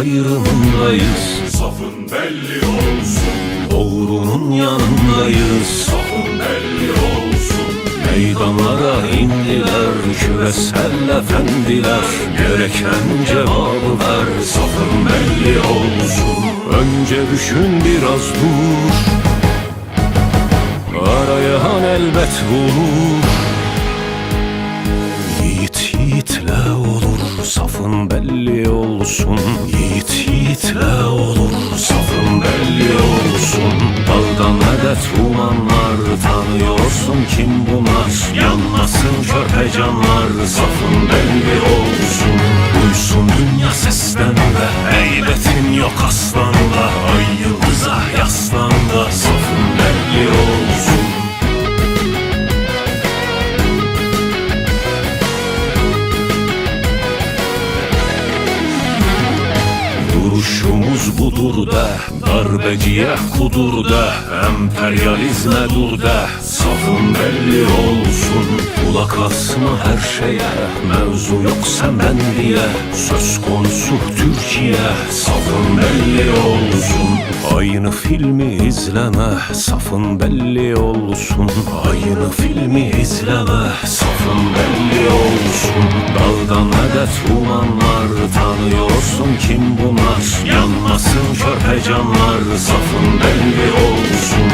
ayrımındayız. Safın belli olsun. Doğrunun yanındayız. Safın belli olsun. Meydanlara indiler küresel efendiler Gereken cevabı ver. Safın belli olsun. Önce düşün biraz dur. Arayan elbet bulur olsun Yiğit yiğitle olur safın belli olsun. Dağdan medet umanlar tanıyorsun kim bunlar? Yanmasın körpe canlar safın belli olsun. Duysun dünya sesten Duruşumuz budur da Darbeciye kudur da Emperyalizme dur da Safın belli olsun. Kulak asma her şeye Mevzu yoksa ben diye Söz konusu Türkiye Safın belli olsun. Aynı filmi izleme Safın belli olsun. Aynı filmi izleme Safın belli olsun. Dağdan medet umanlar Tanıyorsun kim bunlar? Yanmasın körpe canlar Safın belli olsun